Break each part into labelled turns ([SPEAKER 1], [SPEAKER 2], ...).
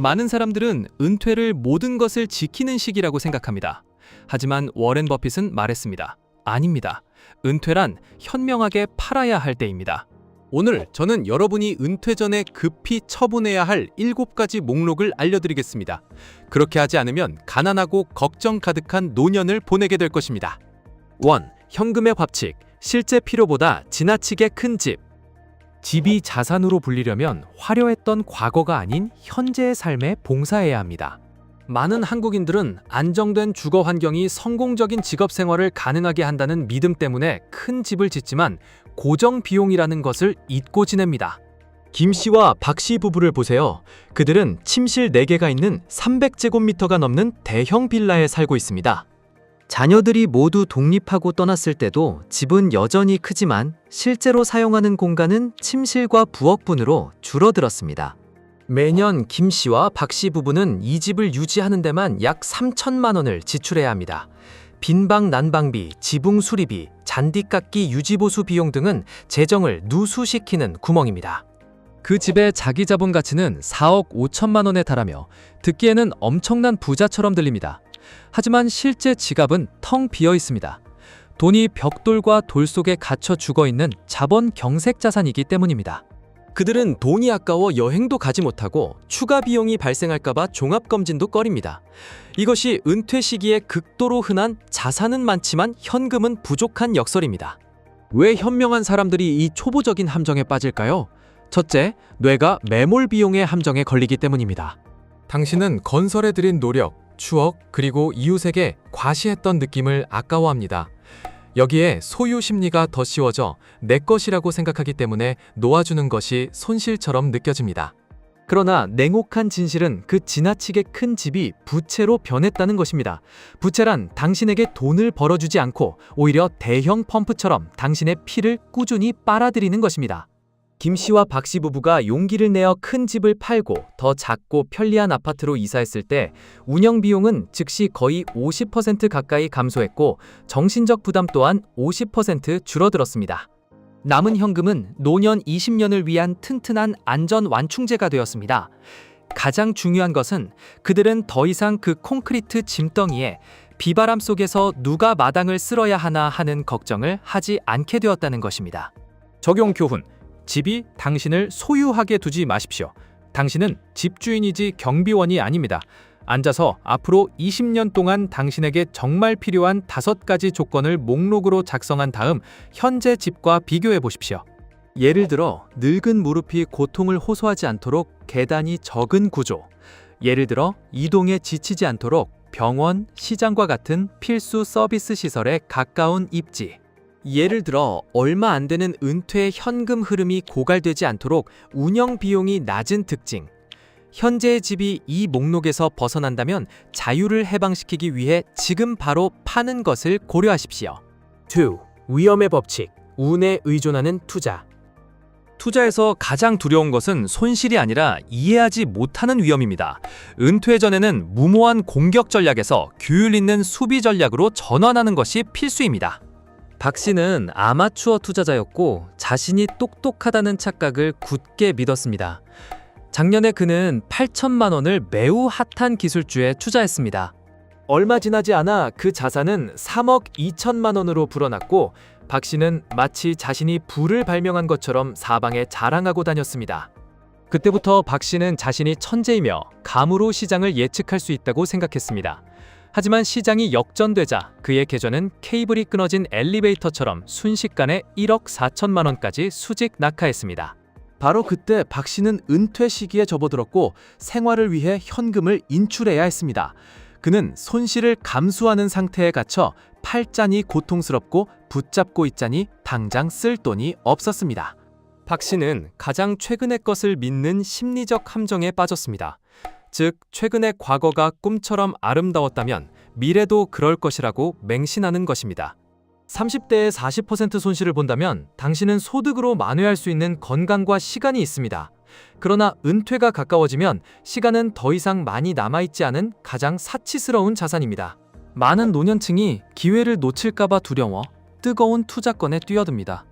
[SPEAKER 1] 많은 사람들은 은퇴를 모든 것을 지키는 시기라고 생각합니다. 하지만 워렌 버핏은 말했습니다. 아닙니다. 은퇴란 현명하게 팔아야 할 때입니다. 오늘 저는 여러분이 은퇴 전에 급히 처분해야 할 7가지 목록을 알려드리겠습니다. 그렇게 하지 않으면 가난하고 걱정 가득한 노년을 보내게 될 것입니다. 1. 현금의 법칙. 실제 필요보다 지나치게 큰 집. 집이 자산으로 불리려면 화려했던 과거가 아닌 현재의 삶에 봉사해야 합니다. 많은 한국인들은 안정된 주거 환경이 성공적인 직업 생활을 가능하게 한다는 믿음 때문에 큰 집을 짓지만 고정 비용이라는 것을 잊고 지냅니다.
[SPEAKER 2] 김 씨와 박 씨 부부를 보세요. 그들은 침실 4개가 있는 300제곱미터가 넘는 대형 빌라에 살고 있습니다. 자녀들이 모두 독립하고 떠났을 때도 집은 여전히 크지만 실제로 사용하는 공간은 침실과 부엌분으로 줄어들었습니다. 매년 김 씨와 박 씨 부부는 이 집을 유지하는 데만 약 3천만 원을 지출해야 합니다. 빈방 난방비, 지붕 수리비, 잔디 깎기 유지보수 비용 등은 재정을 누수시키는 구멍입니다. 그 집의 자기 자본 가치는 4억 5천만 원에 달하며 듣기에는 엄청난 부자처럼 들립니다. 하지만 실제 지갑은 텅 비어 있습니다. 돈이 벽돌과 돌 속에 갇혀 죽어 있는 자본 경색 자산이기 때문입니다. 그들은 돈이 아까워 여행도 가지 못하고 추가 비용이 발생할까봐 종합검진도 꺼립니다. 이것이 은퇴 시기에 극도로 흔한 자산은 많지만 현금은 부족한 역설입니다. 왜 현명한 사람들이 이 초보적인 함정에 빠질까요? 첫째, 뇌가 매몰 비용의 함정에 걸리기 때문입니다. 당신은 건설에 들인 노력, 추억, 그리고 이웃에게 과시했던 느낌을 아까워합니다. 여기에 소유 심리가 더 씌워져 내 것이라고 생각하기 때문에 놓아주는 것이 손실처럼 느껴집니다. 그러나 냉혹한 진실은 그 지나치게 큰 집이 부채로 변했다는 것입니다. 부채란 당신에게 돈을 벌어주지 않고 오히려 대형 펌프처럼 당신의 피를 꾸준히 빨아들이는 것입니다. 김 씨와 박 씨 부부가 용기를 내어 큰 집을 팔고 더 작고 편리한 아파트로 이사했을 때 운영 비용은 즉시 거의 50% 가까이 감소했고 정신적 부담 또한 50% 줄어들었습니다. 남은 현금은 노년 20년을 위한 튼튼한 안전 완충제가 되었습니다. 가장 중요한 것은 그들은 더 이상 그 콘크리트 짐덩이에 비바람 속에서 누가 마당을 쓸어야 하나 하는 걱정을 하지 않게 되었다는 것입니다. 적용 교훈. 집이 당신을 소유하게 두지 마십시오. 당신은 집주인이지 경비원이 아닙니다. 앉아서 앞으로 20년 동안 당신에게 정말 필요한 다섯 가지 조건을 목록으로 작성한 다음 현재 집과 비교해 보십시오. 예를 들어 늙은 무릎이 고통을 호소하지 않도록 계단이 적은 구조. 예를 들어 이동에 지치지 않도록 병원, 시장과 같은 필수 서비스 시설에 가까운 입지. 예를 들어 얼마 안 되는 은퇴 현금 흐름이 고갈되지 않도록 운영 비용이 낮은 특징. 현재의 집이 이 목록에서 벗어난다면 자유를 해방시키기 위해 지금 바로 파는 것을 고려하십시오. 2. 위험의 법칙. 운에 의존하는 투자. 투자에서 가장 두려운 것은 손실이 아니라 이해하지 못하는 위험입니다. 은퇴 전에는 무모한 공격 전략에서 규율 있는 수비 전략으로 전환하는 것이 필수입니다. 박 씨는 아마추어 투자자였고 자신이 똑똑하다는 착각을 굳게 믿었습니다. 작년에 그는 8천만 원을 매우 핫한 기술주에 투자했습니다. 얼마 지나지 않아 그 자산은 3억 2천만 원으로 불어났고 박 씨는 마치 자신이 부를 발명한 것처럼 사방에 자랑하고 다녔습니다. 그때부터 박 씨는 자신이 천재이며 감으로 시장을 예측할 수 있다고 생각했습니다. 하지만 시장이 역전되자 그의 계좌는 케이블이 끊어진 엘리베이터처럼 순식간에 1억 4천만 원까지 수직 낙하했습니다. 바로 그때 박 씨는 은퇴 시기에 접어들었고 생활을 위해 현금을 인출해야 했습니다. 그는 손실을 감수하는 상태에 갇혀 팔자니 고통스럽고 붙잡고 있자니 당장 쓸 돈이 없었습니다. 박 씨는 가장 최근의 것을 믿는 심리적 함정에 빠졌습니다. 즉, 최근의 과거가 꿈처럼 아름다웠다면 미래도 그럴 것이라고 맹신하는 것입니다. 30대의 40% 손실을 본다면 당신은 소득으로 만회할 수 있는 건강과 시간이 있습니다. 그러나 은퇴가 가까워지면 시간은 더 이상 많이 남아있지 않은 가장 사치스러운 자산입니다. 많은 노년층이 기회를 놓칠까봐 두려워 뜨거운 투자권에 뛰어듭니다.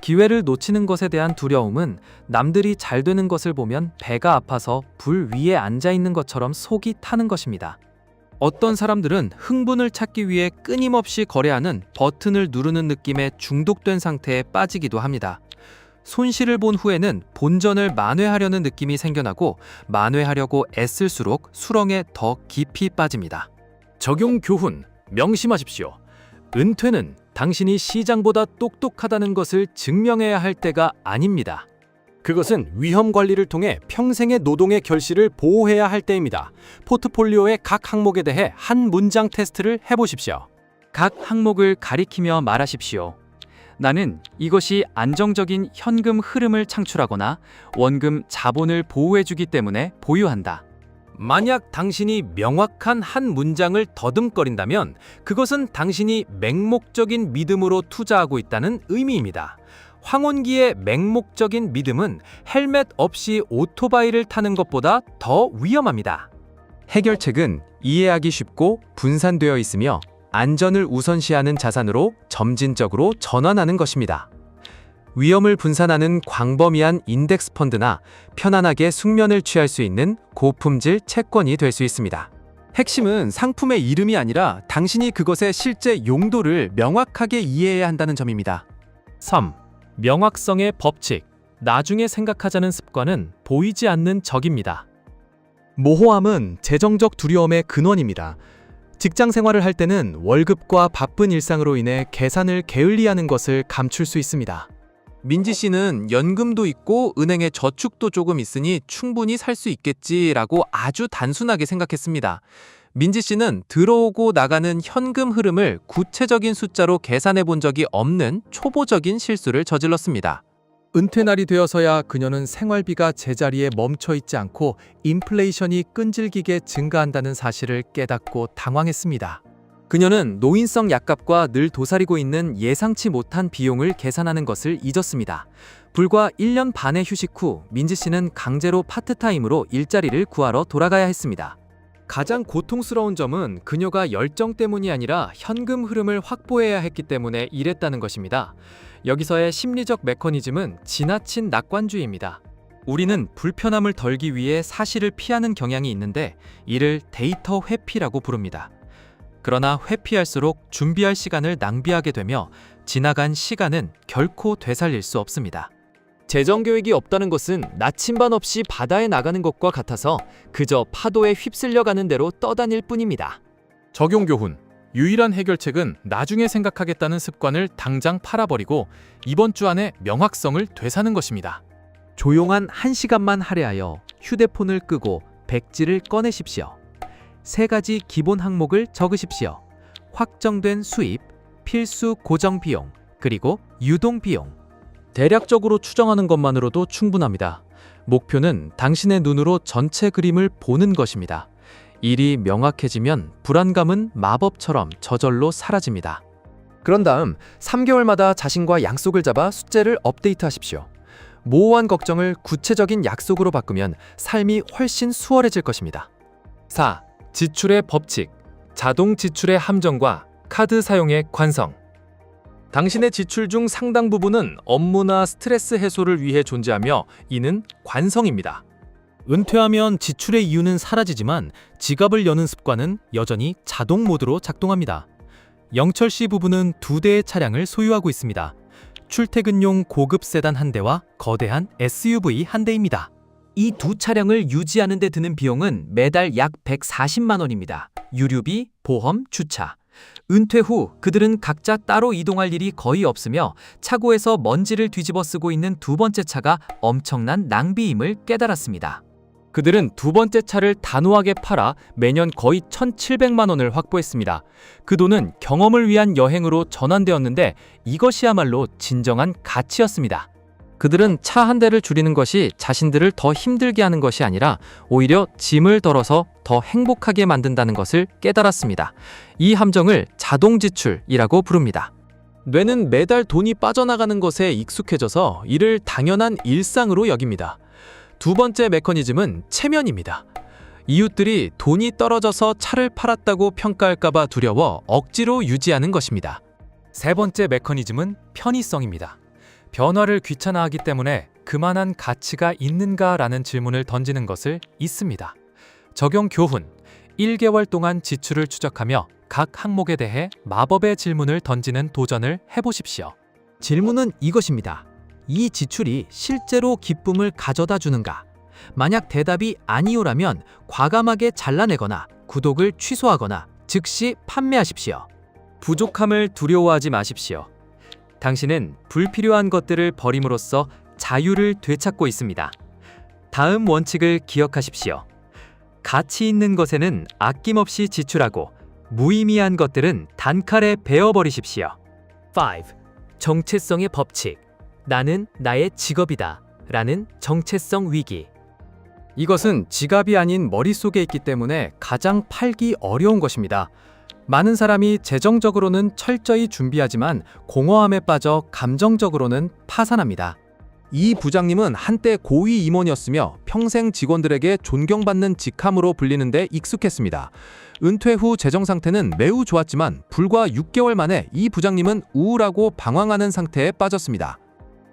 [SPEAKER 1] 기회를 놓치는 것에 대한 두려움은 남들이 잘 되는 것을 보면 배가 아파서 불 위에 앉아 있는 것처럼 속이 타는 것입니다. 어떤 사람들은 흥분을 찾기 위해 끊임없이 거래하는 버튼을 누르는 느낌에 중독된 상태에 빠지기도 합니다. 손실을 본 후에는 본전을 만회하려는 느낌이 생겨나고 만회하려고 애쓸수록 수렁에 더 깊이 빠집니다. 적용 교훈 명심하십시오. 은퇴는 당신이 시장보다 똑똑하다는 것을 증명해야 할 때가 아닙니다.
[SPEAKER 3] 그것은 위험 관리를 통해 평생의 노동의 결실을 보호해야 할 때입니다. 포트폴리오의 각 항목에 대해 한 문장 테스트를 해보십시오.
[SPEAKER 1] 각 항목을 가리키며 말하십시오. 나는 이것이 안정적인 현금 흐름을 창출하거나 원금 자본을 보호해주기 때문에 보유한다. 만약 당신이 명확한 한 문장을 더듬거린다면 그것은 당신이 맹목적인 믿음으로 투자하고 있다는 의미입니다. 황혼기의 맹목적인 믿음은 헬멧 없이 오토바이를 타는 것보다 더 위험합니다.
[SPEAKER 2] 해결책은 이해하기 쉽고 분산되어 있으며 안전을 우선시하는 자산으로 점진적으로 전환하는 것입니다. 위험을 분산하는 광범위한 인덱스 펀드나 편안하게 숙면을 취할 수 있는 고품질 채권이 될 수 있습니다.
[SPEAKER 3] 핵심은 상품의 이름이 아니라 당신이 그것의 실제 용도를 명확하게 이해해야 한다는 점입니다.
[SPEAKER 1] 3. 명확성의 법칙. 나중에 생각하자는 습관은 보이지 않는 적입니다. 모호함은 재정적 두려움의 근원입니다. 직장 생활을 할 때는 월급과 바쁜 일상으로 인해 계산을 게을리하는 것을 감출 수 있습니다.
[SPEAKER 2] 민지 씨는 연금도 있고 은행에 저축도 조금 있으니 충분히 살 수 있겠지라고 아주 단순하게 생각했습니다. 민지 씨는 들어오고 나가는 현금 흐름을 구체적인 숫자로 계산해 본 적이 없는 초보적인 실수를 저질렀습니다.
[SPEAKER 1] 은퇴 날이 되어서야 그녀는 생활비가 제자리에 멈춰 있지 않고 인플레이션이 끈질기게 증가한다는 사실을 깨닫고 당황했습니다. 그녀는 노인성 약값과 늘 도사리고 있는 예상치 못한 비용을 계산하는 것을 잊었습니다. 불과 1년 반의 휴식 후 민지 씨는 강제로 파트타임으로 일자리를 구하러 돌아가야 했습니다. 가장 고통스러운 점은 그녀가 열정 때문이 아니라 현금 흐름을 확보해야 했기 때문에 일했다는 것입니다. 여기서의 심리적 메커니즘은 지나친 낙관주의입니다. 우리는 불편함을 덜기 위해 사실을 피하는 경향이 있는데 이를 데이터 회피라고 부릅니다. 그러나 회피할수록 준비할 시간을 낭비하게 되며 지나간 시간은 결코 되살릴 수 없습니다. 재정 교육이 없다는 것은 나침반 없이 바다에 나가는 것과 같아서 그저 파도에 휩쓸려 가는 대로 떠다닐 뿐입니다. 적용 교훈. 유일한 해결책은 나중에 생각하겠다는 습관을 당장 팔아버리고 이번 주 안에 명확성을 되사는 것입니다. 조용한 한 시간만 할애하여 휴대폰을 끄고 백지를 꺼내십시오. 세 가지 기본 항목을 적으십시오. 확정된 수입, 필수 고정 비용, 그리고 유동 비용.
[SPEAKER 2] 대략적으로 추정하는 것만으로도 충분합니다. 목표는 당신의 눈으로 전체 그림을 보는 것입니다. 일이 명확해지면 불안감은 마법처럼 저절로 사라집니다.
[SPEAKER 1] 그런 다음 3개월마다 자신과 약속을 잡아 숫자를 업데이트하십시오. 모호한 걱정을 구체적인 약속으로 바꾸면 삶이 훨씬 수월해질 것입니다. 4. 지출의 법칙. 자동 지출의 함정과 카드 사용의 관성. 당신의 지출 중 상당 부분은 업무나 스트레스 해소를 위해 존재하며 이는 관성입니다. 은퇴하면 지출의 이유는 사라지지만 지갑을 여는 습관은 여전히 자동 모드로 작동합니다. 영철 씨 부부는 두 대의 차량을 소유하고 있습니다. 출퇴근용 고급 세단 한 대와 거대한 SUV 한 대입니다. 이 두 차량을 유지하는 데 드는 비용은 매달 약 140만 원입니다. 유류비, 보험, 주차. 은퇴 후 그들은 각자 따로 이동할 일이 거의 없으며 차고에서 먼지를 뒤집어 쓰고 있는 두 번째 차가 엄청난 낭비임을 깨달았습니다. 그들은 두 번째 차를 단호하게 팔아 매년 거의 1,700만 원을 확보했습니다. 그 돈은 경험을 위한 여행으로 전환되었는데 이것이야말로 진정한 가치였습니다.
[SPEAKER 2] 그들은 차 한 대를 줄이는 것이 자신들을 더 힘들게 하는 것이 아니라 오히려 짐을 덜어서 더 행복하게 만든다는 것을 깨달았습니다. 이 함정을 자동 지출이라고 부릅니다. 뇌는 매달 돈이 빠져나가는 것에 익숙해져서 이를 당연한 일상으로 여깁니다. 두 번째 메커니즘은 체면입니다. 이웃들이 돈이 떨어져서 차를 팔았다고 평가할까봐 두려워 억지로 유지하는 것입니다.
[SPEAKER 1] 세 번째 메커니즘은 편의성입니다. 변화를 귀찮아하기 때문에 그만한 가치가 있는가라는 질문을 던지는 것을 잊습니다. 적용 교훈 1개월 동안 지출을 추적하며 각 항목에 대해 마법의 질문을 던지는 도전을 해보십시오.
[SPEAKER 2] 질문은 이것입니다. 이 지출이 실제로 기쁨을 가져다 주는가? 만약 대답이 아니오라면 과감하게 잘라내거나 구독을 취소하거나 즉시 판매하십시오. 부족함을 두려워하지 마십시오. 당신은 불필요한 것들을 버림으로써 자유를 되찾고 있습니다. 다음 원칙을 기억하십시오. 가치 있는 것에는 아낌없이 지출하고 무의미한 것들은 단칼에 베어버리십시오. 5. 정체성의 법칙. 나는 나의 직업이다. 라는 정체성 위기. 이것은 지갑이 아닌 머릿속에 있기 때문에 가장 팔기 어려운 것입니다. 많은 사람이 재정적으로는 철저히 준비하지만 공허함에 빠져 감정적으로는 파산합니다.
[SPEAKER 4] 이 부장님은 한때 고위 임원이었으며 평생 직원들에게 존경받는 직함으로 불리는데 익숙했습니다. 은퇴 후 재정 상태는 매우 좋았지만 불과 6개월 만에 이 부장님은 우울하고 방황하는 상태에 빠졌습니다.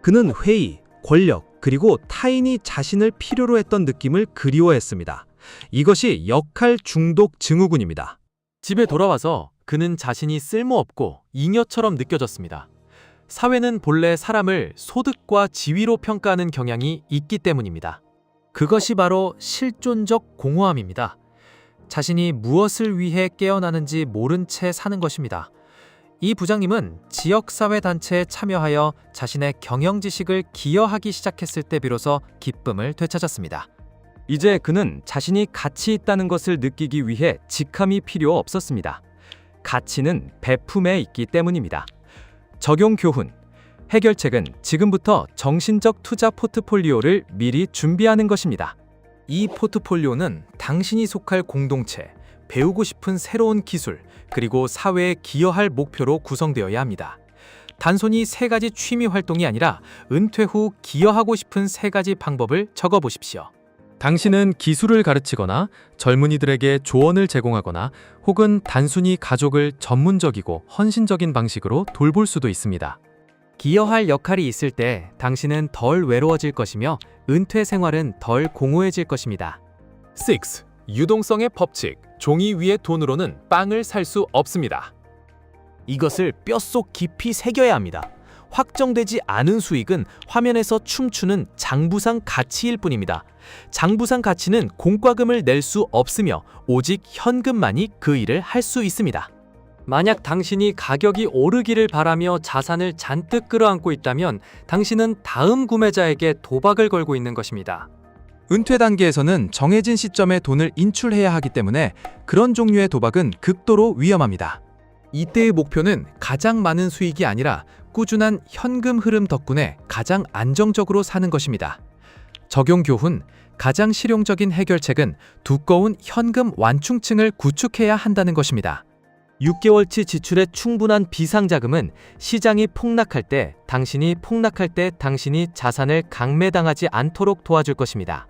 [SPEAKER 5] 그는 회의, 권력, 그리고 타인이 자신을 필요로 했던 느낌을 그리워했습니다. 이것이 역할 중독 증후군입니다.
[SPEAKER 2] 집에 돌아와서 그는 자신이 쓸모없고 잉여처럼 느껴졌습니다. 사회는 본래 사람을 소득과 지위로 평가하는 경향이 있기 때문입니다. 그것이 바로 실존적 공허함입니다. 자신이 무엇을 위해 깨어나는지 모른 채 사는 것입니다. 이 부장님은 지역사회단체에 참여하여 자신의 경영 지식을 기여하기 시작했을 때 비로소 기쁨을 되찾았습니다. 이제 그는 자신이 가치 있다는 것을 느끼기 위해 직함이 필요 없었습니다. 가치는 배품에 있기 때문입니다. 적용 교훈. 해결책은 지금부터 정신적 투자 포트폴리오를 미리 준비하는 것입니다. 이 포트폴리오는 당신이 속할 공동체, 배우고 싶은 새로운 기술, 그리고 사회에 기여할 목표로 구성되어야 합니다. 단순히 세 가지 취미 활동이 아니라 은퇴 후 기여하고 싶은 세 가지 방법을 적어 보십시오. 당신은 기술을 가르치거나 젊은이들에게 조언을 제공하거나 혹은 단순히 가족을 전문적이고 헌신적인 방식으로 돌볼 수도 있습니다. 기여할 역할이 있을 때 당신은 덜 외로워질 것이며 은퇴 생활은 덜 공허해질 것입니다.
[SPEAKER 1] 6. 유동성의 법칙 종이 위의 돈으로는 빵을 살 수 없습니다.
[SPEAKER 5] 이것을 뼛속 깊이 새겨야 합니다. 확정되지 않은 수익은 화면에서 춤추는 장부상 가치일 뿐입니다. 장부상 가치는 공과금을 낼 수 없으며 오직 현금만이 그 일을 할 수 있습니다.
[SPEAKER 2] 만약 당신이 가격이 오르기를 바라며 자산을 잔뜩 끌어안고 있다면 당신은 다음 구매자에게 도박을 걸고 있는 것입니다.
[SPEAKER 4] 은퇴 단계에서는 정해진 시점에 돈을 인출해야 하기 때문에 그런 종류의 도박은 극도로 위험합니다.
[SPEAKER 1] 이때의 목표는 가장 많은 수익이 아니라 꾸준한 현금 흐름 덕분에 가장 안정적으로 사는 것입니다. 적용 교훈 가장 실용적인 해결책은 두꺼운 현금 완충층을 구축해야 한다는 것입니다.
[SPEAKER 2] 6개월치 지출의 충분한 비상자금은 시장이 폭락할 때 당신이 폭락할 때 당신이 자산을 강매당하지 않도록 도와줄 것입니다.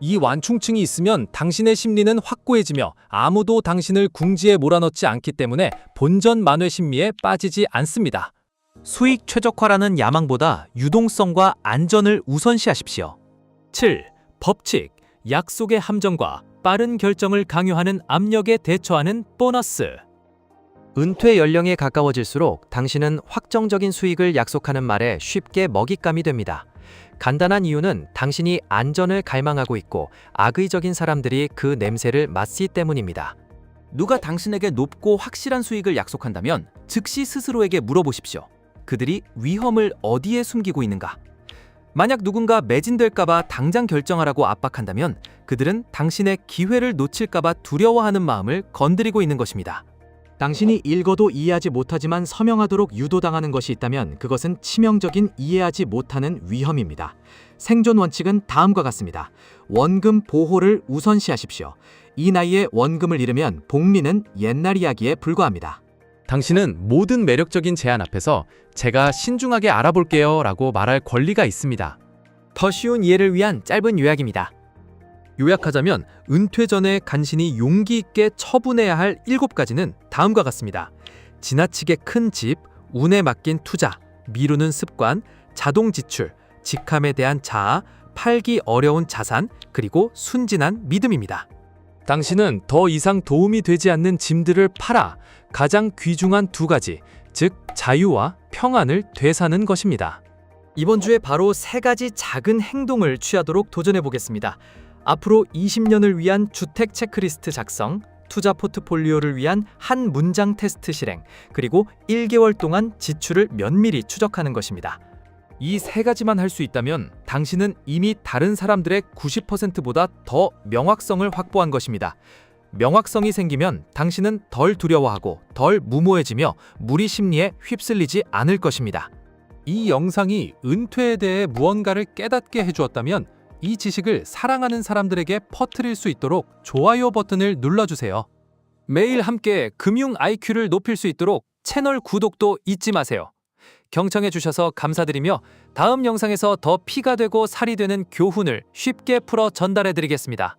[SPEAKER 4] 이 완충층이 있으면 당신의 심리는 확고해지며 아무도 당신을 궁지에 몰아넣지 않기 때문에 본전 만회 심리에 빠지지 않습니다.
[SPEAKER 5] 수익 최적화라는 야망보다 유동성과 안전을 우선시하십시오.
[SPEAKER 2] 7. 법칙, 약속의 함정과 빠른 결정을 강요하는 압력에 대처하는 보너스. 은퇴 연령에 가까워질수록 당신은 확정적인 수익을 약속하는 말에 쉽게 먹잇감이 됩니다. 간단한 이유는 당신이 안전을 갈망하고 있고 악의적인 사람들이 그 냄새를 맡기 때문입니다. 누가 당신에게 높고 확실한 수익을 약속한다면 즉시 스스로에게 물어보십시오. 그들이 위험을 어디에 숨기고 있는가? 만약 누군가 매진될까봐 당장 결정하라고 압박한다면 그들은 당신의 기회를 놓칠까봐 두려워하는 마음을 건드리고 있는 것입니다. 당신이 읽어도 이해하지 못하지만 서명하도록 유도당하는 것이 있다면 그것은 치명적인 이해하지 못하는 위험입니다. 생존 원칙은 다음과 같습니다. 원금 보호를 우선시하십시오. 이 나이에 원금을 잃으면 복리는 옛날 이야기에 불과합니다.
[SPEAKER 4] 당신은 모든 매력적인 제안 앞에서 제가 신중하게 알아볼게요 라고 말할 권리가 있습니다.
[SPEAKER 2] 더 쉬운 이해를 위한 짧은 요약입니다. 요약하자면 은퇴 전에 간신히 용기 있게 처분해야 할 7가지는 다음과 같습니다. 지나치게 큰 집, 운에 맡긴 투자, 미루는 습관,
[SPEAKER 1] 자동 지출, 직함에 대한 자아, 팔기 어려운 자산, 그리고 순진한 믿음입니다.
[SPEAKER 2] 당신은 더 이상 도움이 되지 않는 짐들을 팔아 가장 귀중한 두 가지, 즉 자유와 평안을 되사는 것입니다.
[SPEAKER 1] 이번 주에 바로 세 가지 작은 행동을 취하도록 도전해 보겠습니다. 앞으로 20년을 위한 주택 체크리스트 작성, 투자 포트폴리오를 위한 한 문장 테스트 실행, 그리고 1개월 동안 지출을 면밀히 추적하는 것입니다. 이 세 가지만 할 수 있다면 당신은 이미 다른 사람들의 90%보다 더 명확성을 확보한 것입니다. 명확성이 생기면 당신은 덜 두려워하고 덜 무모해지며 무리 심리에 휩쓸리지 않을 것입니다.
[SPEAKER 3] 이 영상이 은퇴에 대해 무언가를 깨닫게 해주었다면 이 지식을 사랑하는 사람들에게 퍼뜨릴 수 있도록 좋아요 버튼을 눌러주세요.
[SPEAKER 1] 매일 함께 금융 IQ를 높일 수 있도록 채널 구독도 잊지 마세요. 경청해 주셔서 감사드리며 다음 영상에서 더 피가 되고 살이 되는 교훈을 쉽게 풀어 전달해 드리겠습니다.